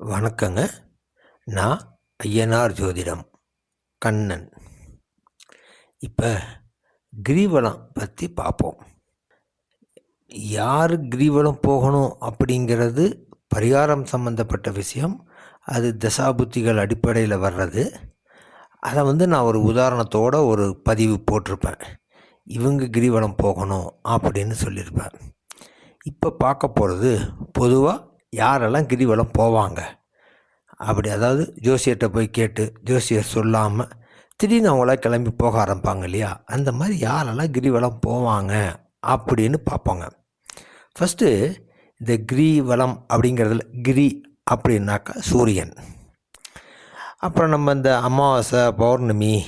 வணக்கங்க. நான் ஐயனார் ஜோதிடம் கண்ணன். இப்போ கிரிவலம் பற்றி பார்ப்போம் யார் கிரிவலம் போகணும் அப்படிங்கிறது பரிகாரம் சம்மந்தப்பட்ட விஷயம். அது தசாபுத்திகள் அடிப்படையில் வர்றது. அதை வந்து நான் ஒரு உதாரணத்தோட ஒரு பதிவு போட்டிருப்பேன். இவங்க கிரிவலம் போகணும் அப்படின்னு சொல்லியிருப்பேன். இப்போ பார்க்க போகிறது பொதுவாக யாரெல்லாம் கிரிவலம் போவாங்க? அப்படி அதாவது ஜோசியர்கிட்ட போய் கேட்டு ஜோசியர் சொல்லாமல் திடீர்னு அவங்களாம் கிளம்பி போக ஆரம்பிப்பாங்க இல்லையா? அந்த மாதிரி யாரெல்லாம் கிரிவலம் போவாங்க அப்படின்னு பார்ப்போங்க. ஃபஸ்ட்டு இந்த கிரிவலம் அப்படிங்கிறதுல கிரி அப்படின்னாக்கா சூரியன். அப்புறம் நம்ம இந்த அமாவாசை பௌர்ணமி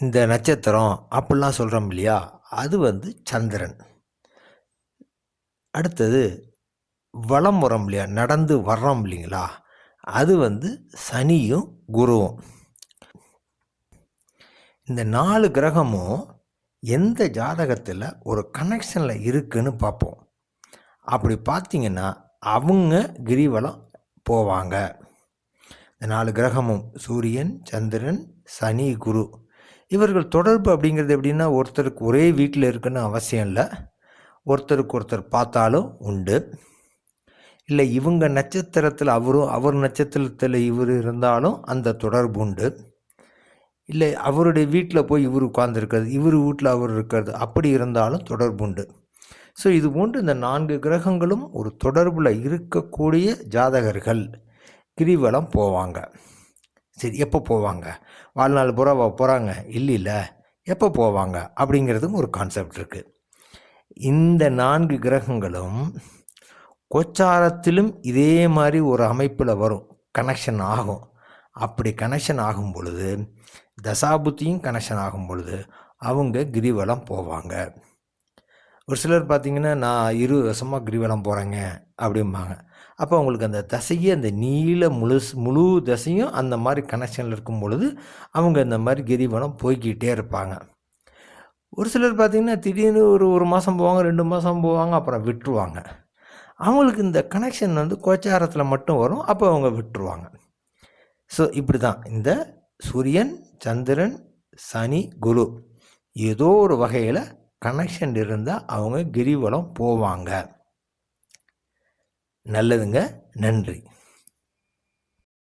இந்த நட்சத்திரம் அப்படிலாம் சொல்கிறோம் இல்லையா? அது வந்து சந்திரன். அடுத்தது வலம் வரோம் இல்லையா? நடந்து வர்றோம் இல்லைங்களா? அது வந்து சனியும் குருவும். இந்த நாலு கிரகமும் எந்த ஜாதகத்தில் ஒரு கனெக்ஷனில் இருக்குன்னு பார்ப்போம். அப்படி பார்த்தீங்கன்னா அவங்க கிரிவலம் போவாங்க. இந்த நாலு கிரகமும் சூரியன் சந்திரன் சனி குரு. இவர்கள் தொடர்பு அப்படிங்கிறது எப்படின்னா ஒருத்தருக்கு ஒரே வீட்டில் இருக்குன்னு அவசியம் இல்லை. ஒருத்தருக்கு ஒருத்தர் பார்த்தாலும் உண்டு. இல்லை இவங்க நட்சத்திரத்தில் அவரும் அவர் நட்சத்திரத்தில் இவர் இருந்தாலும் அந்த தொடர்பு உண்டு. இல்லை அவருடைய வீட்டில் போய் இவர் உட்கார்ந்துருக்கிறது இவர் வீட்டில் அவர் இருக்கிறது அப்படி இருந்தாலும் தொடர்பு உண்டு. ஸோ இது போன்று இந்த நான்கு கிரகங்களும் ஒரு தொடர்பில் இருக்கக்கூடிய ஜாதகர்கள் கிரிவலம் போவாங்க. சரி எப்போ போவாங்க? வாழ்நாள் புறாவா போகிறாங்க இல்லை இல்லை எப்போ போவாங்க? அப்படிங்கிறதும் ஒரு கான்செப்ட் இருக்குது இந்த நான்கு கிரகங்களும் கோச்சாரத்திலும் இதே மாதிரி ஒரு அமைப்பில் வரும். கனெக்ஷன் ஆகும். அப்படி கனெக்ஷன் ஆகும் பொழுது தசாபுத்தியும் கனெக்ஷன் ஆகும் பொழுது அவங்க கிரிவலம் போவாங்க. ஒரு சிலர் பார்த்திங்கன்னா நான் இரு வருஷமாக கிரிவலம் போகிறேங்க அப்படிம்பாங்க. அப்போ அவங்களுக்கு அந்த தசையே அந்த நீல முழு முழு தசையும் அந்த மாதிரி கனெக்ஷனில் இருக்கும் பொழுது அவங்க இந்த மாதிரி கிரிவலம் போய்கிட்டே இருப்பாங்க. ஒரு சிலர் பார்த்திங்கன்னா திடீர்னு ஒரு ஒரு மாதம் போவாங்க ரெண்டு மாதம் போவாங்க அப்புறம் விட்டுருவாங்க. அவங்களுக்கு இந்த கனெக்ஷன் வந்து கோச்சாரத்தில் மட்டும் வரும். அப்போ அவங்க விட்டுருவாங்க. ஸோ இப்படி தான் இந்த சூரியன் சந்திரன் சனி குரு ஏதோ ஒரு வகையில் கனெக்ஷன் இருந்தால் அவங்க கிரிவலம் போவாங்க. நல்லதுங்க. நன்றி.